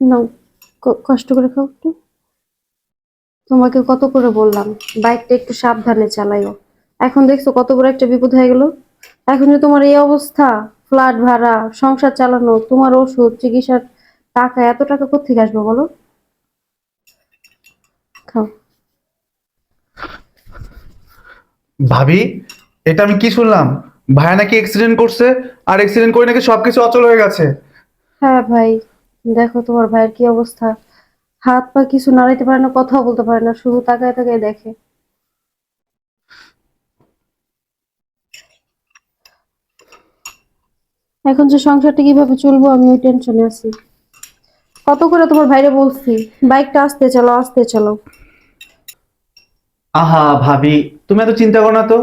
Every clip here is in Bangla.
নাও কষ্ট করে খাও একটু। তোমাকে কত করে বললাম বাইকটা একটু সাবধানে চালাইও। এখন দেখছ কত বড় একটা বিপদ হয়ে গেল। এখন যে তোমার এই অবস্থা ফ্ল্যাট ভাড়া সংসার চালানো তোমার ওষুধ চিকিৎসার টাকা এত টাকা কোথেকে আসবে বলো? খাও। ভাবি এটা আমি কি শুনলাম? ভাইয়া নাকি অ্যাক্সিডেন্ট করছে আর অ্যাক্সিডেন্ট করে নাকি সবকিছু অচল হয়ে গেছে। হ্যাঁ ভাই। দেখো তোমার ভাইয়ের কি অবস্থা। হাত পা কিছু নাড়াইতে পারে না, কথাও বলতে পারে না, শুধু তাকায় তাকায় দেখে। এখন যে সংসারটা কীভাবে চলবো, আমি ওই টেনশনে আছি। কত করে তোমার ভাইরে বলছি, বাইকটা আসতে চলো আসতে চলো আহা ভাবি, তুমি এত চিন্তা করো না তো।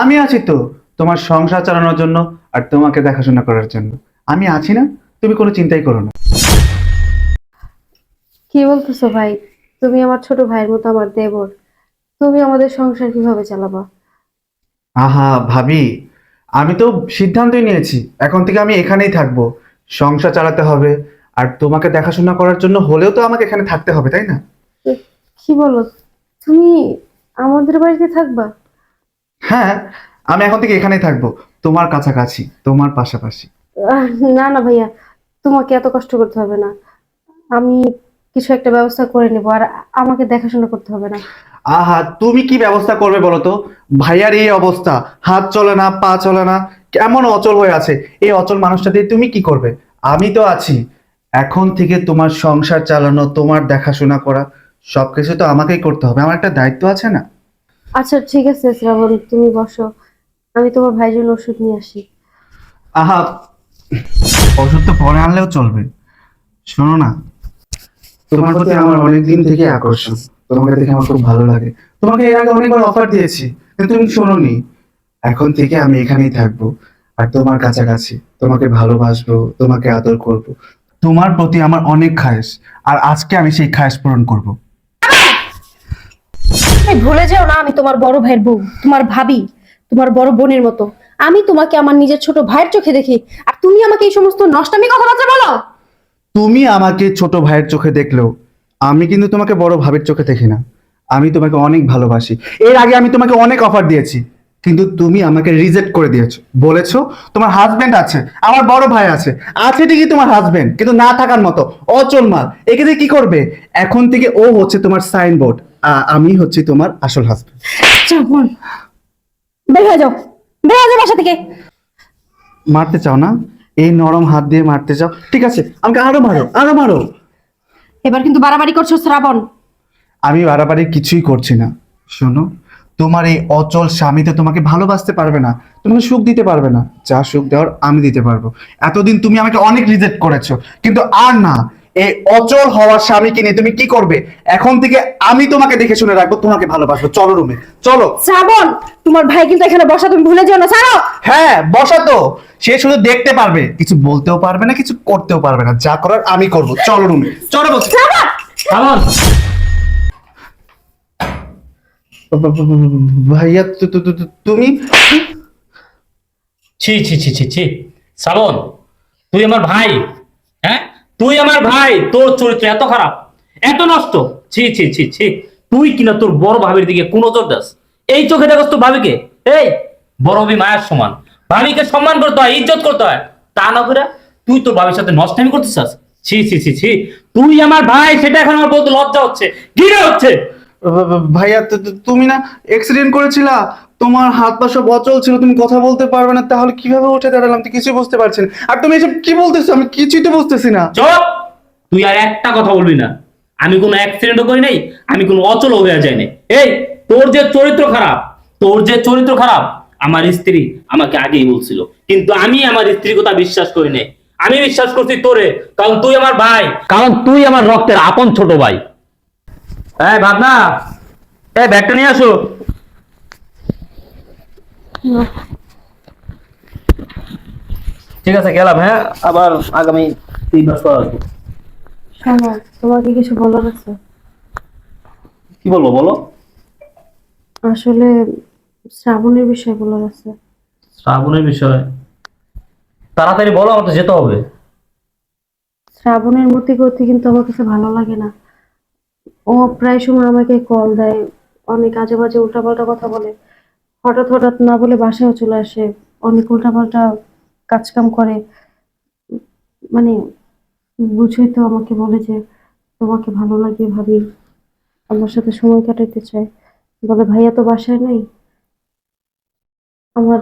আমি আছি তো তোমার সংসার চালানোর জন্য আর তোমাকে দেখাশোনা করার জন্য। আমি আছি না, তুমি কোনো চিন্তাই করো না। কি বলতেছো ভাই? তুমি আমার ছোট ভাইয়ের মতো আমার দেবর। তুমি আমাদের সংসার কীভাবে চালাবা? আহা ভাবি আমি তো সিদ্ধান্তই নিয়েছি। এখন থেকে আমি এখানেই থাকব। সংসার চালাতে হবে। আর তোমাকে দেখাশোনা করার জন্য হলেও তো আমাকে এখানে থাকতে হবে তাই না? কি বলো? তুমি আমাদের বাড়িতে থাকবা? হ্যাঁ আমি এখন থেকে এখানেই থাকব। তোমার কাছাকাছি তোমার পাশাপাশি। না না ভাইয়া তোমাকে এত কষ্ট করতে হবে না। আমি কিছু একটা ব্যবস্থা করে নেব আর আমাকে দেখাশোনা করতে হবে না। আহা তুমি কি ব্যবস্থা করবে বলো তো? ভাইয়ার এই অবস্থা হাত চলে না পা চলে না কেমন অচল হয়ে আছে? এই অচল মানুষটা দিয়ে তুমি কি করবে? আমি তো আছি। এখন থেকে তোমার সংসার চালানো তোমার দেখাশোনা করা সবকিছু তো আমাকেই করতে হবে। আমার একটা দায়িত্ব আছে না? আচ্ছা ঠিক আছে শ্রাবণ তুমি বসো। আমি তোমার ভাইয়ের জন্য ওষুধ নিয়ে আসি। আহা ওষুধ তো পরে আনলেও চলবে। শোনো না তোমার প্রতি আমার অনেক দিন থেকে আকর্ষণ। তোমাকে দেখে আমার খুব ভালো লাগে। তোমাকে এর আগে অনেকবার অফার দিয়েছি, কিন্তু তুমি শোনোনি। এখন থেকে আমি এখানেই থাকব আর তোমার কাছাকাছি। তোমাকে ভালোবাসবো, তোমাকে আদর করব। তোমার প্রতি আমার অনেক খায়েশ, আর আজকে আমি সেই খায়েশ পূরণ করব। এই ভুলে যেও না আমি তোমার বড় ভাইয়ের বউ, তোমার ভাবি, তোমার বড় বোনের মতো। আমি তোমাকে আমার নিজের ছোট ভাইয়ের চোখে দেখি, আর তুমি আমাকে এই সমস্ত নষ্টামি কথাবার্তা বলো! তুমি আমাকে ছোট ভাইয়ের চোখে দেখলেও আমি কিন্তু তোমাকে বড় ভাবের চোখে দেখি না। আমি তোমাকে অনেক ভালোবাসি। এর আগে আমি তোমাকে অনেক অফার দিয়েছি কিন্তু তুমি আমাকে রিজেক্ট করে দিয়েছ। বলেছ তোমার হাজবেন্ড আছে আমার বড় ভাই আছে। আছে ঠিকই তোমার হাজবেন্ড কিন্তু না থাকার মতো অচল মাল। একে কি করবে? এখন থেকে ও হচ্ছে তোমার সাইনবোর্ড আমি হচ্ছে তোমার আসল হাজবেন্ড শ্রাবণ বের হয়ে যাও। বের হয়ে যাও বাসা থেকে। মারতে চাও না? এই নরম হাত দিয়ে মারতে চাও? ঠিক আছে আমাকে আরও মারো আরও মারো। এবার কিন্তু বাড়াবাড়ি করছ শ্রাবণ। আমি বাড়াবাড়ি কিছুই করছি না। শোনো তোমার এই অচল স্বামী তো তোমাকে ভালোবাসতে পারবে না তোমাকে সুখ দিতে পারবে না। যা সুখ দেওয়ার আমি দিতে পারব। এতদিন তুমি আমাকে অনেক রিজেক্ট করেছ কিন্তু আর না। এই অচল হওয়ার স্বামীকে নিয়ে তুমি কি করবে? এখন থেকে আমি তোমাকে দেখে শুনে রাখব তোমাকে ভালোবাসবো। চলো রুমে। চলো। শ্রাবণ তোমার ভাই কিন্তু এখানে বসা তুমি ভুলে যেও না। ছাড়ো। হ্যাঁ বসা তো। সে শুধু দেখতে পারবে। কিছু বলতেও পারবে না কিছু করতেও পারবে না। যা করার আমি করব। চলো রুমে। চলো বলছি শ্রাবণ! সাবন ভাইয়া তুমি? ছি ছি ছি ছি ছি। শ্রাবণ তুই আমার ভাই। তুই আমার ভাই, তোর চরিত্র এত খারাপ, এত নষ্ট। ছি ছি ছি ছি। তুই কিনা তোর বড় ভাবির দিকে কোন নজর দাস? এই চোখে দেখস তোর ভাবিকে? এই, বড় ভাবি মায়ের সমান। ভাবিকে সম্মান করতে হয়, ইজ্জত করতে হয়। তা না করে তুই তোর ভাবির সাথে নষ্টামি করতে চাস? ছি ছি ছি ছি। তুই আমার ভাই, সেটা এখন আমার বলতে লজ্জা হচ্ছে ঘিরে হচ্ছে। ভাইয়া তুমি না অ্যাক্সিডেন্ট করেছিলা তোমার হাত পা সব অচল ছিল তুমি কথা বলতে পারবে না তাহলে কীভাবে উঠে দাঁড়ালাম? তো কিছুই বুঝতে পারছি না। আর তুমি এসব কি বলতেছো? আমি কিছুই তো বুঝতেছি না। চুপ! তুই আর একটা কথা বলবি না। আমি কোনো অ্যাক্সিডেন্টও করি নাই আমি কোনো অচল হয়ে যাই নাই। এই তোর যে চরিত্র খারাপ তোর যে চরিত্র খারাপ আমার স্ত্রী আমাকে আগেই বলছিল। কিন্তু আমি আমার স্ত্রীর কথা বিশ্বাস করি নাই। আমি বিশ্বাস করছি তোরে কারণ তুই আমার ভাই। কারণ তুই আমার রক্তের আপন ছোট ভাই। এই ভাবনা এই ব্যাগটা নিয়ে আসো। ঠিক আছে গেলাম হ্যাঁ? আবার আগামী তিন মাস পর আসব। শোনো তোমার কি কিছু বলার আছে? কি বলব বলো। আসলে শ্রাবণের বিষয়ে বলার আছে। শ্রাবণের বিষয়? তাড়াতাড়ি বলো আমার তো যেতে হবে। শ্রাবণের মতি করতে কিন্তু আমার কাছে ভালো লাগে না। ও প্রায় সময় আমাকে কল দেয়, অনেক আজে বাজে উল্টাপাল্টা কথা বলে। হঠাৎ হঠাৎ না বলে বাসায়ও চলে আসে, অনেক উল্টাপাল্টা কাজকাম করে। মানে বুঝই তো আমাকে বলে যে তোমাকে ভালো লাগে ভাবি, আমার সাথে সময় কাটাতে চায়। বলে, ভাইয়া তো বাসায় নাই। আমার,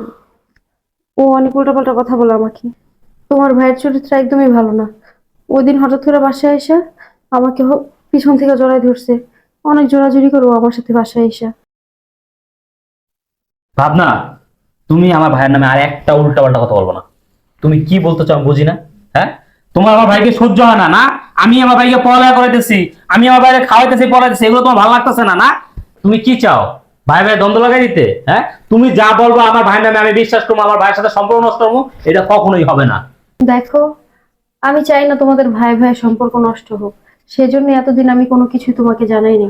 ও অনেক উল্টাপাল্টা কথা বলে আমাকে। তোমার ভাইয়ের চরিত্র একদমই ভালো না। ওই দিন হঠাৎ করে বাসায় এসে আমাকে পিছন থেকে জড়াই ধরছে। অনেক জোরাজুরি করব আমার সাথে বাসায় এসে। ভাবনা তুমি আমার ভাইয়ের নামে আর একটা উল্টা পাল্টা কথা বলব না। তুমি কি বলতে চাও বুঝি না? হ্যাঁ? তোমার আমার ভাইকে সহ্য হয় না না? আমি আমার ভাইকে পড়ালেখা করাইতেছি আমি আমার ভাইকে খাওয়াইতেছি পড়াইতেছি এগুলো তোমার ভালো লাগতেছে না না? তুমি কি চাও? ভাই ভাই দ্বন্দ্ব লাগাই দিতে হ্যাঁ? তুমি যা বলব আমার ভাইয়ের নামে আমি বিশ্বাস করব আমার ভাইয়ের সাথে সম্পর্ক নষ্ট করব এটা কখনোই হবে না। দেখো আমি চাই না তোমাদের ভাই ভাই সম্পর্ক নষ্ট হোক। সেজন্য এতদিন আমি কোনো কিছুই তোমাকে জানাইনি।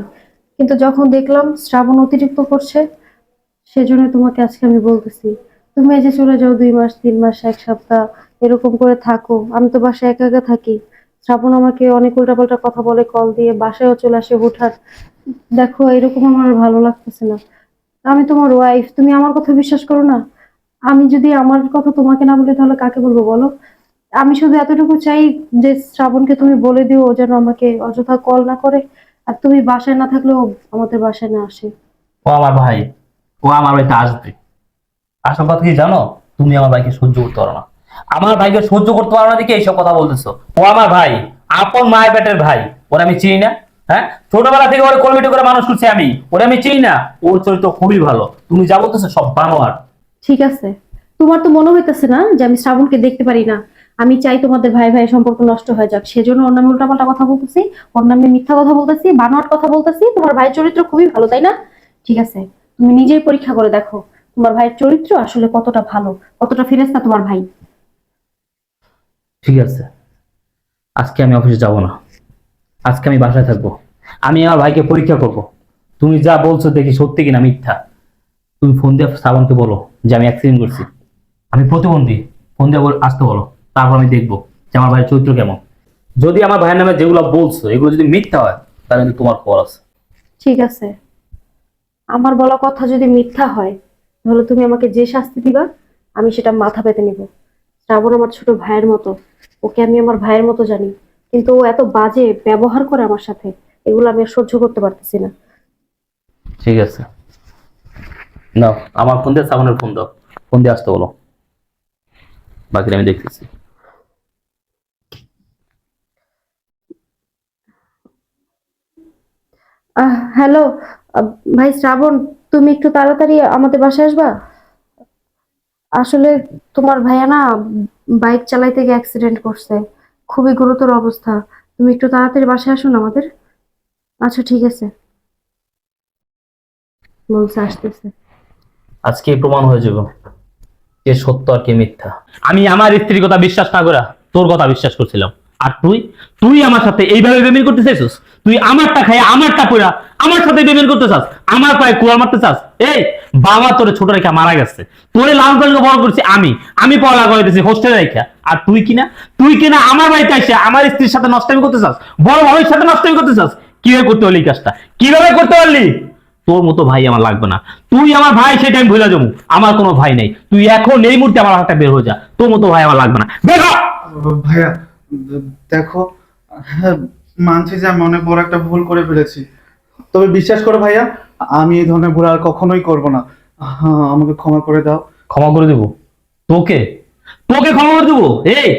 কিন্তু যখন দেখলাম শ্রাবণ অতিরিক্ত করছে, সেজন্য তোমাকে আজকে আমি বলতেছি, তুমি এই যে চলে যাও দুই মাস, তিন মাস, এক সপ্তাহ, এরকম করে থাকো। আমি তো বাসায় একা একা থাকি। শ্রাবণ আমাকে অনেক উল্টাপাল্টা কথা বলে, কল দিয়ে বাসায়ও চলে আসে হুটহাট। দেখো, এরকম আমার ভালো লাগতেছে না। আমি তোমার ওয়াইফ তুমি আমার কথা বিশ্বাস করো না? আমি যদি আমার কথা তোমাকে না বলি, তাহলে কাকে বলব বলো? আমি শুধু এতটুকু চাই যে শ্রাবণকে তুমি বলে দিও ও যেন আমাকে অযথা কল না করে। আর তুমি বাসায় না থাকলেও আমাদের বাসায় না আসে। ও আমার ভাই ও আমার বাড়িতে আসবে। আসল কথা কি জানো? তুমি আমার ভাইকে সহ্য করতে পারো না। আমার ভাইকে সহ্য করতে পারো না দেখে এইসব কথা বলতেছো। ও আমার ভাই আপন মায়ের পেটের ভাই। ওরা আমি চিনি না হ্যাঁ? ছোটবেলা থেকে ওর কলমিটি করে মানুষ করছি আমি। ওরা আমি চিনি না। ওর চরিত্র খুবই ভালো। তুমি যা বলতেছো সব বানোয়ার। ঠিক আছে। তোমার তো মনে হইতেছে না যে আমি শ্রাবণকে দেখতে পারি না। আমি চাই তোমাদের ভাই ভাই সম্পর্ক নষ্ট হয়ে যাক। সেজন্য ওর নামে উল্টাপাল্টা কথা বলতেছি ওর নামে মিথ্যা কথা বলতেছি, বানোয়াট কথা বলতেছি। তোমার ভাইয়ের চরিত্র খুবই ভালো, তাই না? ঠিক আছে, তুমি নিজেই পরীক্ষা করে দেখো তোমার ভাইয়ের চরিত্র আসলে কতটা ভালো, কতটা ফেরেস্তা তোমার ভাই। ঠিক আছে, আজকে আমি অফিসে যাব না। আজকে আমি বাসায় থাকব। আমি আমার ভাইকে পরীক্ষা করব। তুমি যা বলছো দেখি সত্যি কিনা মিথ্যা। তুমি ফোন দিয়ে শ্রাবণকে বলো যে আমি অ্যাক্সিডেন্ট করছি। আমি প্রতিবন্ধী। ফোন দিয়ে আসতে বলো। তারপর আমি দেখব যে আমার ভাইয়ের চরিত্র কেমন। যদি আমার ভাইয়ের নামে যেগুলো বলছো এগুলো যদি মিথ্যা হয় তাহলে কিন্তু তোমার খবর আছে। ঠিক আছে। আমার বলা কথা যদি মিথ্যা হয় তাহলে তুমি আমাকে যে শাস্তি দিবা আমি সেটা মাথা পেতে নিব। শ্রাবণ আমার ছোট ভাইয়ের মতো। ওকে আমি আমার ভাইয়ের মতো জানি। কিন্তু ও এত বাজে ব্যবহার করে আমার সাথে এগুলো আমি সহ্য করতে পারতেছি না। ঠিক আছে। নাও আমার ফোন দিয়ে শ্রাবণের ফোন দাও। ফোন দিয়ে আসতে বলো। বাকিটা আমি দেখতেছি। হ্যালো ভাই শ্রাবণ তুমি একটু তাড়াতাড়ি আমাদের বাসায় আসবা? আসলে তোমার ভাইয়া না বাইক চালাইতে গিয়ে অ্যাক্সিডেন্ট করছে। খুবই গুরুতর অবস্থা। তুমি একটু তাড়াতাড়ি বাসায় আসুন আমাদের। আচ্ছা ঠিক আছে। বলছে আসতেছে। আজকে প্রমাণ হয়ে যাবে। কে সত্য আর কে মিথ্যা। আমি আমার স্ত্রীর কথা বিশ্বাস না করে তোর কথা বিশ্বাস করছিলাম। আর তুই? তুই আমার সাথে এইভাবে পেমেন্ট করতে চাইছিস? তুই আমারটা খাই আমারটা পড়া আমার সাথে পেমেন্ট করতে চাস? আমার পায়ে কুয়ার মারতে চাস? এই, বাবা তোরে ছোট রেখা মারা গেছে। তোরে লাল পালকে বড় করছি আমি। আমি পড়া করাইতেছি হোস্টেলে রেখা। আর তুই কিনা তুই কিনা আমার বাড়িতে এসে আমার স্ত্রীর সাথে নষ্টামি করতে চাস? বড় ভাবির সাথে নষ্টামি করতে চাস? কীভাবে করতে পারলি কাজটা? কীভাবে করতে পারলি? তোর মতো ভাই আমার লাগবে না। তুই আমার ভাই সেটা আমি ভুলে যাব। আমার কোনো ভাই নেই। তুই এখন এই মুহূর্তে আমার হাতে বের হয়ে যা। তোর মতো ভাই আমার লাগবে না। বের! ভাইয়া দেখো হ্যাঁ, মানছি যে আমি অনেক বড় একটা ভুল করে ফেলেছি। তবে বিশ্বাস করো ভাইয়া আমি এই ধরনের ভুল আর কখনোই করব না। হ্যাঁ, আমাকে ক্ষমা করে দাও। ক্ষমা করে দেবো? তোকে? তোকে ক্ষমা করে দেবো? এই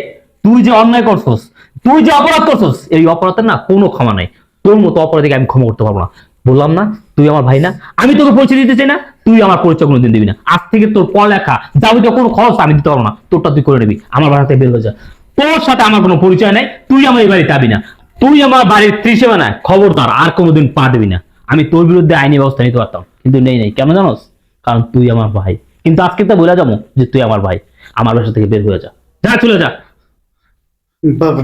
তুই যে অন্যায় করছস তুই যে অপরাধ করছস এই অপরাধের না কোনো ক্ষমা নাই। তোর মতো অপরাধীকে আমি ক্ষমা করতে পারব না। বললাম না তুই আমার ভাই না? আমি তোকে পরিচয় দিতে চাই না তুই আমার পরিচয় কোনোদিন দিবি না। আজ থেকে তোর পড়ালেখা যাবতীয় কোনো খরচ আমি দিতে পারব না। তোরটা তুই করে নিবি। আমার বাড়াতে বের হয়ে যা। তোর সাথে আমার কোনো পরিচয় নাই তুই আমার এই বাড়িতে আবি না। তুই আমার বাড়ির ত্রিসেবা না খবরদার আর কোনোদিন পা দিবি না। আমি তোর বিরুদ্ধে আইনি ব্যবস্থা নিতে পারতাম কিন্তু নেই নেই। কেন জানোস? কারণ তুই আমার ভাই। কিন্তু আজকে তো বলে যাব যে তুই আমার ভাই। আমার বাসা থেকে বের হয়ে যা। যা চলে যা।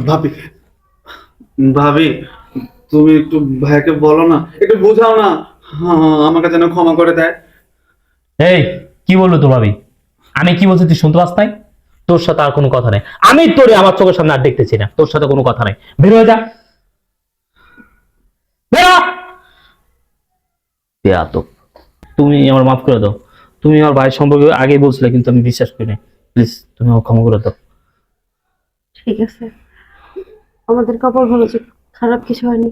ভাবি ভাবি তুমি একটু ভাইয়াকে বলো না একটু বোঝাও না। আমাকে যেন ক্ষমা করে দেয়। এই কি বলল তোর ভাবি? আমি কি বলছি তুই শুনতে পাস নাই? তোর সাথে আর কোনো কথা নাই। আমি তোরে আমার চোখের সামনে আর দেখতেছি না। তোর সাথে কোনো কথা নেই। বের হয়ে যা। তুমি আমার মাফ করে দাও। তুমি আমার ভাই সম্পর্কে আগে বলছিলে কিন্তু আমি বিশ্বাস করি না প্লিজ তুমি আমার ক্ষমা করে দাও। ঠিক আছে। আমাদের কপাল ভালো যে খারাপ কিছু হয়নি।